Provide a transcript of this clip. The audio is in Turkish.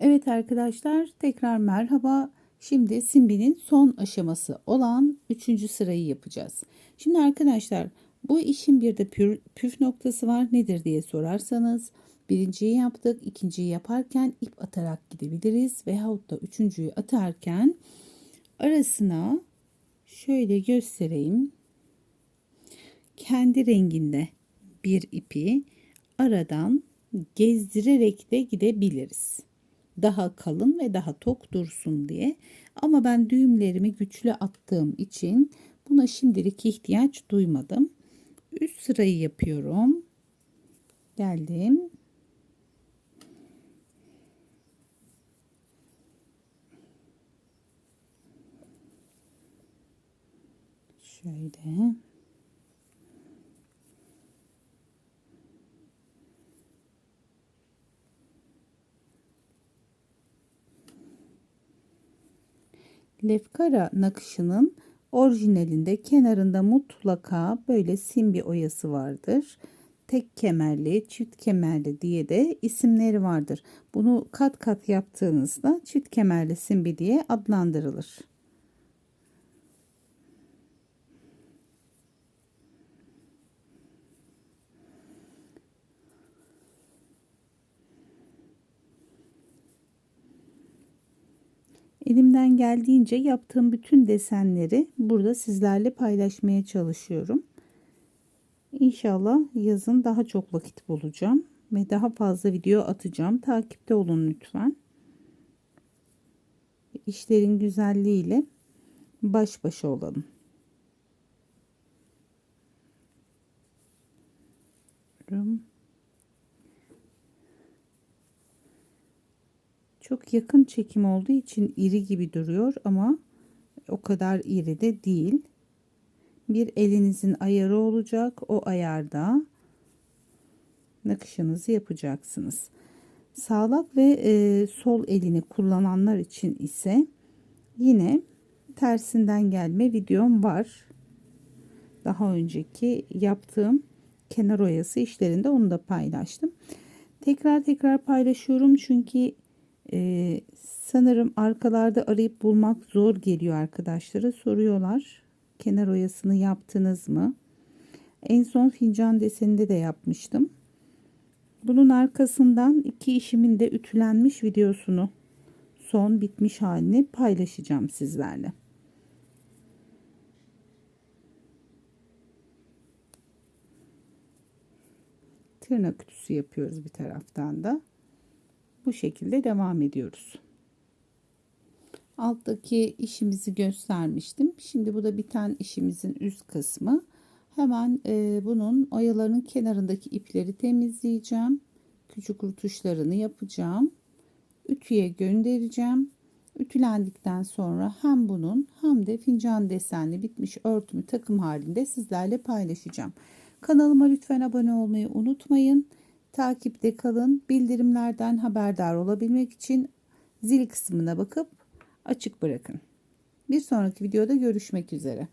Evet arkadaşlar tekrar merhaba. Şimdi Simbi'nin son aşaması olan 3. sırayı yapacağız. Şimdi arkadaşlar bu işin bir de pür, püf noktası var nedir diye sorarsanız birinciyi yaptık ikinciyi yaparken ip atarak gidebiliriz veyahut da üçüncüyü atarken arasına şöyle göstereyim kendi renginde bir ipi aradan gezdirerek de gidebiliriz daha kalın ve daha tok dursun diye. Ama ben düğümlerimi güçlü attığım için buna şimdilik ihtiyaç duymadım. Üst sırayı yapıyorum. Geldim. Şöyle. Lefkara nakışının orijinalinde kenarında mutlaka böyle simbi oyası vardır. Tek kemerli, çift kemerli diye de isimleri vardır. Bunu kat kat yaptığınızda çift kemerli simbi diye adlandırılır. Elimden geldiğince yaptığım bütün desenleri burada sizlerle paylaşmaya çalışıyorum. İnşallah yazın daha çok vakit bulacağım ve daha fazla video atacağım. Takipte olun lütfen. İşlerin güzelliğiyle baş başa olalım. Rum. Çok yakın çekim olduğu için iri gibi duruyor ama o kadar iri de değil. Bir elinizin ayarı olacak. O ayarda nakışınızı yapacaksınız. Sağlak ve e, sol elini kullananlar için ise yine tersinden gelme videom var. Daha önceki yaptığım kenar oyası işlerinde onu da paylaştım. Tekrar tekrar paylaşıyorum çünkü ee, sanırım arkalarda arayıp bulmak zor geliyor arkadaşlara. Soruyorlar. Kenar oyasını yaptınız mı? En son fincan deseninde de yapmıştım. Bunun arkasından iki işimin de ütülenmiş videosunu son bitmiş halini paylaşacağım sizlerle. Tırnak ütüsü yapıyoruz bir taraftan da bu şekilde devam ediyoruz. Alttaki işimizi göstermiştim. Şimdi bu da biten işimizin üst kısmı. Hemen e, bunun oyaların kenarındaki ipleri temizleyeceğim. Küçük rutuşlarını yapacağım. Ütüye göndereceğim. Ütülendikten sonra hem bunun hem de fincan desenli bitmiş örtümü takım halinde sizlerle paylaşacağım. Kanalıma lütfen abone olmayı unutmayın. Takipte kalın. Bildirimlerden haberdar olabilmek için zil kısmına bakıp açık bırakın. Bir sonraki videoda görüşmek üzere.